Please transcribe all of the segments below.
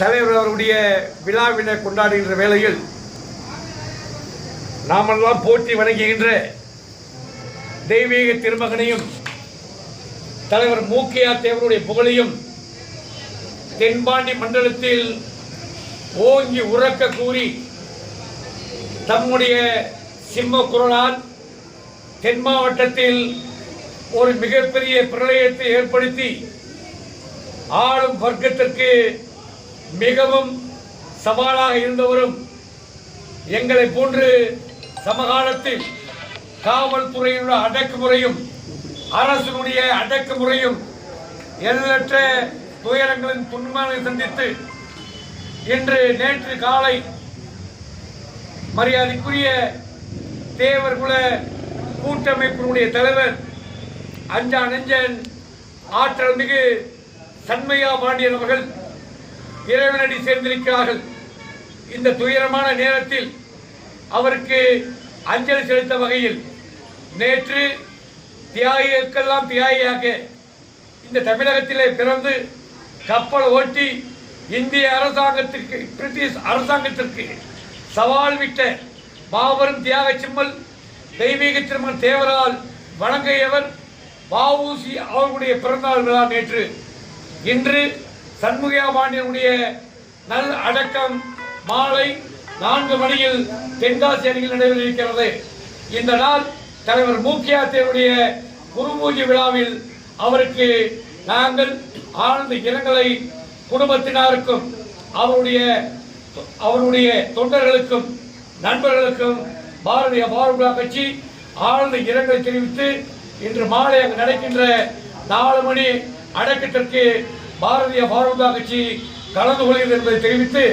தலைவர் அவருடைய விழாவினை கொண்டாடுகின்ற வேளையில் நாமெல்லாம் போற்றி வணங்குகின்ற தெய்வீக திருமகனையும் தலைவர் மூக்கையா தேவருடைய புகழையும் தென்பாண்டி மண்டலத்தில் ஓங்கி உறக்க கூறி தம்முடைய சிம்ம குரலால் தென் மாவட்டத்தில் ஒரு மிகப்பெரிய பிரளயத்தை ஏற்படுத்தி ஆளும் வர்க்கத்திற்கு மிகவும் சவாலாக இருந்தவரும் எங்களை போன்று சமகாலத்தில் காவல்துறையினுடைய அடக்குமுறையும் அரசினுடைய அடக்குமுறையும் எண்ணற்ற துயரங்களின் துன்பங்களை சந்தித்து இன்று நேற்று காலை மரியாதைக்குரிய தேவர்குல கூட்டமைப்பினுடைய தலைவர் அஞ்சா நெஞ்சன் ஆற்றல் மிகு சண்மையா பாண்டியன் அவர்கள் இறைவனடி சேர்ந்திருக்கிறார்கள். இந்த துயரமான நேரத்தில் அவருக்கு அஞ்சலி செலுத்த வகையில் நேற்று தியாகிகளுக்கெல்லாம் தியாகியாக இந்த தமிழகத்திலே பிறந்து கப்பல் ஓட்டி இந்திய அரசாங்கத்திற்கு பிரிட்டிஷ் அரசாங்கத்திற்கு சவால் விட்ட மாபெரும் தியாக சிம்மல் தெய்வீக திருமண தேவரால் வணங்கியவர் வஉசி அவர்களுடைய பிறந்தநாள் விழா நேற்று. இன்று சண்முகையா பாண்டியனுடைய நல் அடக்கம் மாலை நான்கு மணியில் தென்காசி அணியில் நடைபெறிருக்கிறது இந்த நாள் தலைவர் மூக்கியா தேவருடைய குருபூஜை விழாவில் அவருக்கு நாங்கள் ஆழ்ந்த இரங்கலை குடும்பத்தினருக்கும் அவருடைய அவருடைய தொண்டர்களுக்கும் நண்பர்களுக்கும் பாரதிய பாரதிய கட்சி ஆழ்ந்த இரங்கலை தெரிவித்து இன்று மாலை அங்கு நடக்கின்ற நாலு மணி அடக்கத்திற்கு பாரதிய பாரதா கட்சி கலந்து கொள்கிறது என்பதை தெரிவித்து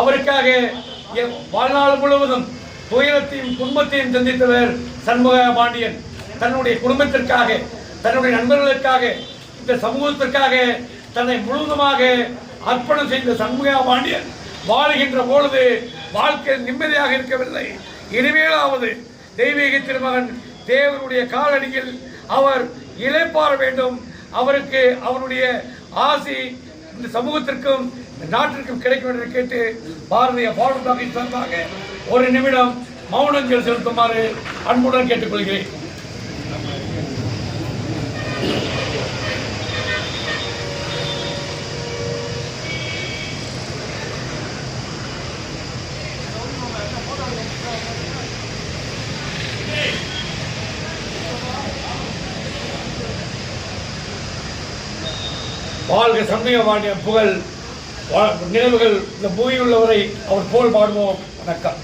அவருக்காக வாழ்நாள் முழுவதும் துயரத்தையும் துன்பத்தையும் சந்தித்தவர் சண்முக பாண்டியன். தன்னுடைய குடும்பத்திற்காக தன்னுடைய நண்பர்களுக்காக இந்த சமூகத்திற்காக தன்னை முழுவதுமாக அர்ப்பணம் செய்த சண்முக பாண்டியன் வாழுகின்ற பொழுது வாழ்க்கையில் நிம்மதியாக இருக்கவில்லை. இனிமேலாவது தெய்வீக திருமகன் தேவனுடைய காலடியில் அவர் இழைப்பார வேண்டும். அவருக்கு அவருடைய ஆசி இந்த சமூகத்திற்கும் இந்த நாட்டிற்கும் கிடைக்கும் என்று கேட்டு பாரதிய பாடலாக சார்பாக ஒரு நிமிடம் மௌனங்கள் செலுத்துமாறு அன்புடன் கேட்டுக்கொள்கிறேன். வாழ்க சமய பாண்டிய புகழ் வா- நினைவுகள் இந்த பூமியில் உள்ளவரை அவர் போல் பாடுவோம். வணக்கம்.